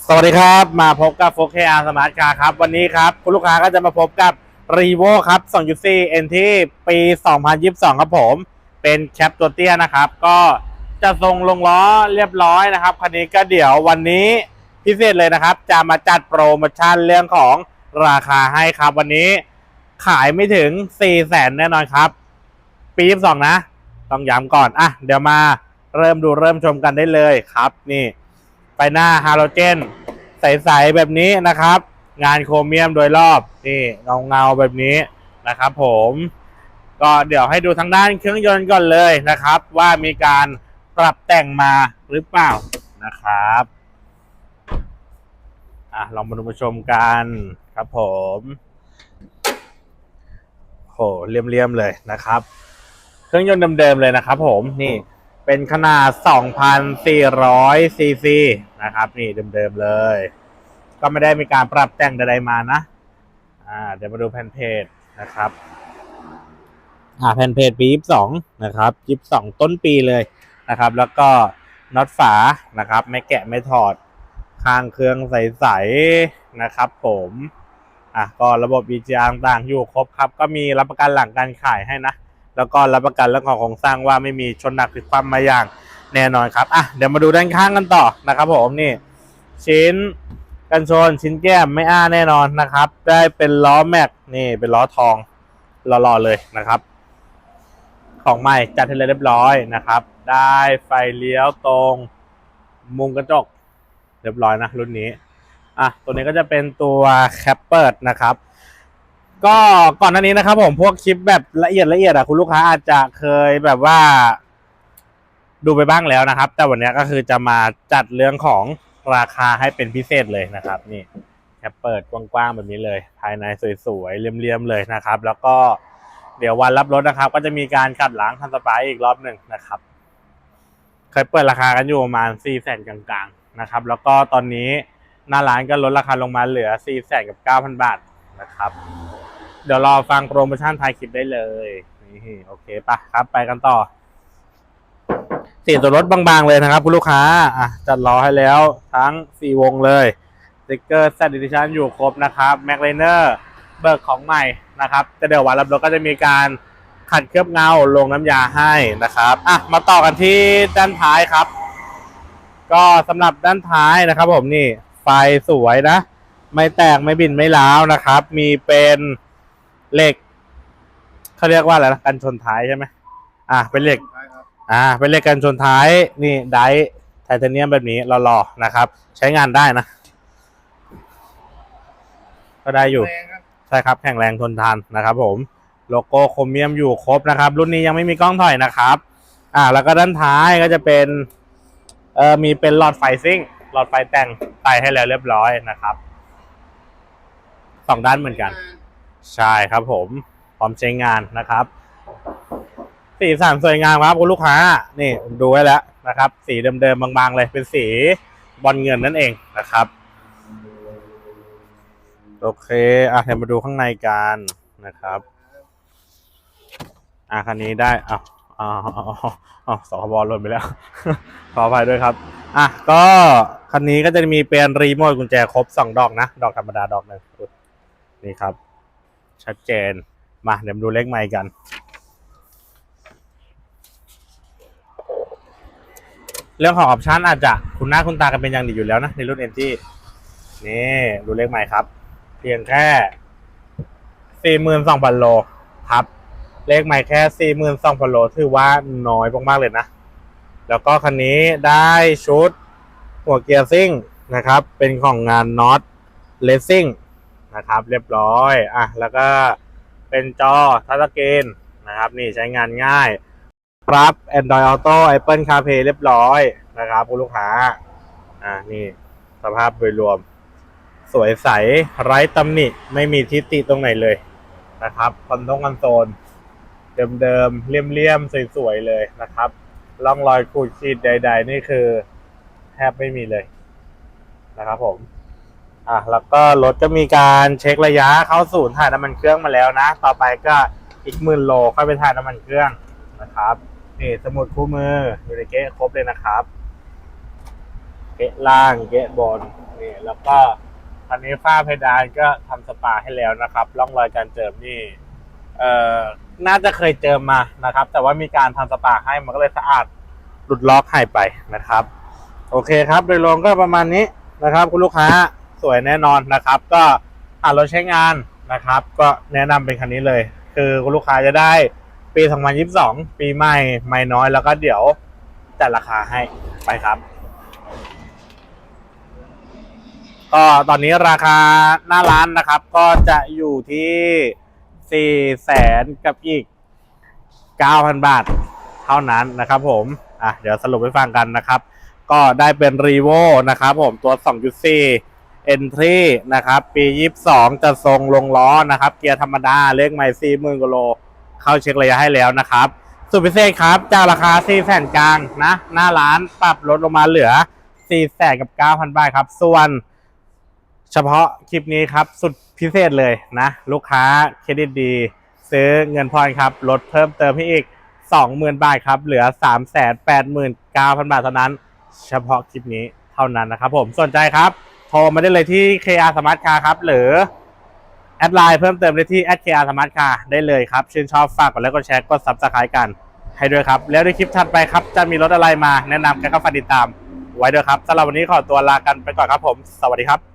สวัสดีครับมาพบกับโฟกเ r สมาร์ทคาร์ครับวันนี้ครับคุณลูกค้าก็จะมาพบกับ r e v o ครับ2.4 NT ปี 2022 ครับผม เป็นแคปตัวเตี้ยนะครับ ก็จะทรงลงล้อเรียบร้อยนะครับคันนี้ก็เดี๋ยววันนี้พิเศษเลยนะครับ จะมาจัดโปรโมชั่นเรื่องของราคาให้ครับ วันนี้ขายไม่ถึง4แสนแน่นอนครับ ปี 22 นะ ต้องย้ำก่อนอะเดี๋ยวมาเริ่มดูเริ่มชมกันได้เลยครับนี่ หน้าฮาโลเจน ใสๆแบบนี้นะครับ งานโครเมียมโดยรอบนี่เงาเงาๆแบบนี้นะครับผมก็เดี๋ยวให้ดูทางด้านเครื่องยนต์ก่อนเลยนะครับ ว่ามีการปรับแต่งมาหรือเปล่านะครับอะลองมาดูมาชมกันครับผมโหเลี่ยมๆเลยนะครับ เครื่องยนต์เดิมๆเลยนะครับ ผมนี่ เป็นขนาด 2,400 ซีซีนะครับ นี่เดิมๆเลย ก็ไม่ได้มีการปรับแต่งใดๆมานะ อ่า เดี๋ยวมาดูแผ่นเพจนะครับ อ่าแผ่นเพจปี 22 นะครับ 22 ต้นปีเลยนะครับ แล้วก็น็อตฝานะครับ ไม่แกะไม่ถอดข้างเครื่องใสๆนะครับ ผมอะก็ระบบ EGR ต่างๆอยู่ครบครับ ก็มีรับประกันหลังการขายให้นะ แล้วก็รับประกันเรื่องของโครงสร้างว่าไม่มีชนหนักพลิกคว่ำมาอย่างแน่นอนครับอะเดี๋ยวมาดูด้านข้างกันต่อนะครับผมนี่ชิ้นกันชนชิ้นแก้มไม่อ้าแน่นอนนะครับ ได้เป็นล้อแม็กนี่เป็นล้อทองหล่อๆเลยนะครับ ของใหม่จัดให้เลยเรียบร้อยนะครับ ได้ไฟเลี้ยวตรง มุมกระจก เรียบร้อยนะรุ่นนี้อะตัวนี้ก็จะเป็นตัวแคปเปิดนะครับ ก็ก่อนหน้านี้นะครับผมพวกคลิปแบบละเอียดละเอียดอะคุณลูกค้าอาจจะเคยแบบว่า ดูไปบ้างแล้วนะครับ แต่วันนี้ก็คือจะมาจัดเรื่องของราคาให้เป็นพิเศษเลยนะครับ นี่แคปเปิดกว้างๆแบบนี้เลย ภายในสวยๆเลี่ยมๆเลยนะครับ แล้วก็เดี๋ยววันรับรถนะครับ ก็จะมีการขัดล้างทันสปายอีกรอบหนึ่งนะครับ เคยเปิดราคากันอยู่ประมาณ4ี่แสนกลางๆนะครับ แล้วก็ตอนนี้หน้าร้านก็ลดราคาลงมาเหลือ4ี่แสนกับ9,000 บาทนะครับ เดี๋ยวรอฟังโปรโมชั่นท้ายคลิปได้เลยนี่โอเคปะครับไปกันต่อสีตัวรถบางๆเลยนะครับ คุณลูกค้า อะ จัดรอให้แล้วทั้ง4วงเลยสติกเกอร์แซดดิชันอยู่ครบนะครับแม็กไลเนอร์เบิกของใหม่นะครับแต่เดี๋ยววันรับรถก็จะมีการขัดเคลือบเงาลงน้ำยาให้นะครับอะมาต่อกันที่ด้านท้ายครับ ก็สำหรับด้านท้ายนะครับ ผมนี่ไฟสวยนะ ไม่แตกไม่บินไม่ร้าวนะครับ มีเป็น เหล็กเขาเรียกว่าอะไรนะกันชนท้ายใช่ไหมอะเป็นเหล็ก อ่า เป็นเหล็กกันชนท้ายนี่ไดท์ไทเทเนียมแบบนี้หล่อๆนะครับ ใช้งานได้นะ ก็ได้อยู่ ใช่ครับแข็งแรงทนทานนะครับ ผมโลโก้โครเมียมอยู่ครบนะครับ รุ่นนี้ยังไม่มีกล้องถอยนะครับ อ่า แล้วก็ด้านท้ายก็จะเป็นเอ่อมีเป็นหลอดไฟซิ่งหลอดไฟแต่งใส่ให้แล้วเรียบร้อยนะครับสองด้านเหมือนกัน ใช่ครับผม พร้อมใช้งานนะครับสีสันสวยงามครับคุณลูกค้า นี่ดูไว้แล้วนะครับ สีเดิมๆบางๆเลยเป็นสีบอลเงินนั่นเองนะครับ โอเคอะเดี๋ยวมาดูข้างในกันนะครับอะคันนี้ได้อะอ๋ออ๋อสคบหล่นไปแล้ว ขออภัยด้วยครับ อะ ก็คันนี้ก็จะมีเป็นรีโมทกุญแจครบสองดอกนะ ดอกธรรมดาดอกหนึ่งนี่ครับ ชัดเจน มาเดี๋ยวมาดูเลขไมค์กัน เรื่องของออปชันอาจจะคุณหน้าคุณตากันเป็นอย่างดีอยู่แล้วนะ ในรุ่น NG นี่ดูเลขใหม่ครับ เพียงแค่สี่หมื่นสองพันโลครับเลขใหม่แค่สี่หมื่นสองพันโลถือว่าน้อยมากๆเลยนะ แล้วก็คันนี้ได้ชุดหัวเกียร์ซิ่งนะครับ เป็นของงานน็อตเลสซิ่ง นะครับ เรียบร้อยอะแล้วก็เป็นจอทัชสกรีนนะครับ นี่ใช้งานง่ายครับ Android Auto Apple CarPlay เรียบร้อยนะครับคุณลูกค้าอ่านี่สภาพโดยรวม สวยใสไร้ตำหนิไม่มีทิฏฐิตรงไหนเลยนะครับคอนโทงคอนโซลเดิมๆเลี่ยมๆสวยๆเลยนะครับร่องรอยขูดขีดใด ๆ นี่คือแทบไม่มีเลยนะครับผม อะแล้วก็รถก็มีการเช็คระยะเข้าศูนย์ถ่ายน้ำมันเครื่องมาแล้วนะ ต่อไปก็อีกหมื่นโลค่อยไปถ่ายน้ำมันเครื่องนะครับนี่สมุดคู่มืออยู่ในเก๊ะครบเลยนะครับ เก๊ะล่างเก๊ะบนนี่แล้วก็คันนี้ฝ้าเพดานก็ทำสปาให้แล้วนะครับร่องรอยการเจิมนี่เอ่อน่าจะเคยเจอมานะครับ แต่ว่ามีการทำสปาให้มันก็เลยสะอาดหลุดล็อกหายไปนะครับ โอเคครับ โดยรวมก็ประมาณนี้นะครับ คุณลูกค้า สวยแน่นอนนะครับ ก็หารถใช้งานนะครับ ก็แนะนำเป็นคันนี้เลย คือลูกค้าจะได้ปี 2022 ปีใหม่ไม่น้อยแล้วก็เดี๋ยวจัดราคาให้ไปครับก็ตอนนี้ราคาหน้าร้านนะครับ ก็จะอยู่ที่สี่แสนกับอีกเก้าพันบาทเท่านั้นนะครับผมอะเดี๋ยวสรุปให้ฟังกันนะครับ ก็ได้เป็น r e v o นะครับผมตัว 2.4 Entry นะครับ ปี 22 จะทรงลงล้อนะครับ เกียร์ธรรมดาเลขใหม่40,000กิโล เข้าเช็คระยะให้แล้วนะครับสุดพิเศษครับ จากราคา4แสนกลางนะ หน้าร้านปรับลดลงมาเหลือ4แสนกับ 9,000 บาทครับ ส่วน เฉพาะคลิปนี้ครับ สุดพิเศษเลยนะ ลูกค้าเครดิตดี ซื้อเงินพรครับลดเพิ่มเติมให้อีก 20,000 บาทครับ เหลือ 389,000 บาทเท่านั้น เฉพาะคลิปนี้เท่านั้นนะครับผมสนใจครับ โทรมาได้เลยที่ KR Smart Car ครับ หรือแอดไลน์เพิ่มเติมได้ที่ @kr smart car ได้เลยครับ ชื่นชอบฝากกดไลค์กดแชร์กด subscribe กัน ให้ด้วยครับ แล้วในคลิปถัดไปครับ จะมีรถอะไรมาแนะนำกันก็ฝากติดตาม ไว้ด้วยครับสำหรับวันนี้ขอตัวลากันไปก่อนครับผม สวัสดีครับ